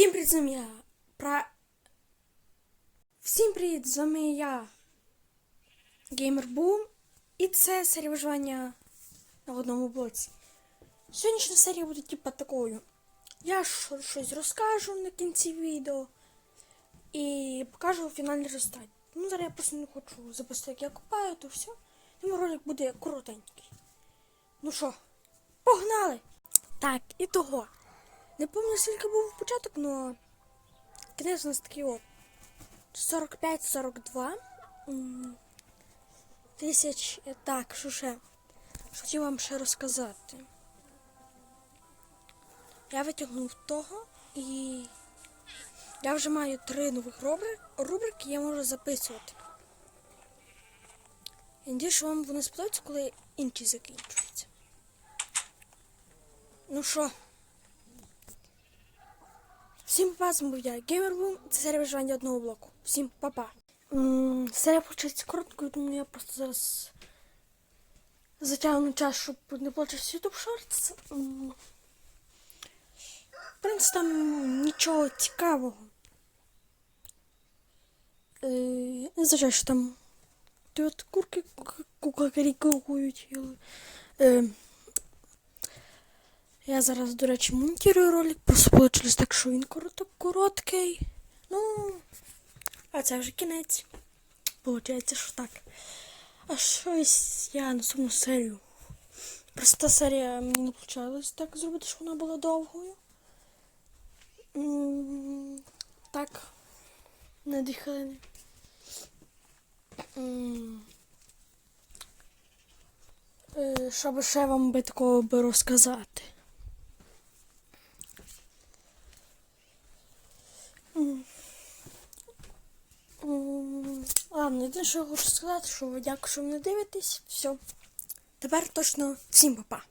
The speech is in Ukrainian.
Всім привіт, з вами я. Про... Всім привіт, з вами я. Геймербум. І це серія виживання на одному блоці. Сьогоднішня серія буде типа такою. Я щось розкажу на кінці відео і покажу фінальний результат. Ну, зараз я просто не хочу запустити, як я купаю, то все. Тому ролик буде коротенький. Ну що, погнали! Так, і того. Не пам'ятаю, скільки був початок, але кінець у нас такий от. 45-42 тисяч. е, Так, що ще? Хотів вам ще розказати. Я витягнув того і я вже маю три нових рубрик, рубрики, я можу записувати. Я надію, що вам вони сподобаються, коли інші закінчуються. Ну що? Всім вами був я Геймербум. Це серія виживання одного блоку. Всім па-па. Серія почається короткою, тому я просто зараз затягну час, щоб не получився YouTube Shorts. В принципі, там нічого цікавого. Е, Не знаю, що там ті от курки. Е, я зараз, до речі, монтую ролик, просто вийшло так, що він коротко короткий. Ну, а це вже кінець. Получається, що так. А щось я на наступну серію. Просто серія мені не вийшло так зробити, щоб вона була довгою. Так, на дві хвилини. Е, Щоб ще вам би такого би розказати. Єдине, що я хочу сказати, що дякую, що ви дивитесь. Все. Тепер точно всім па-па.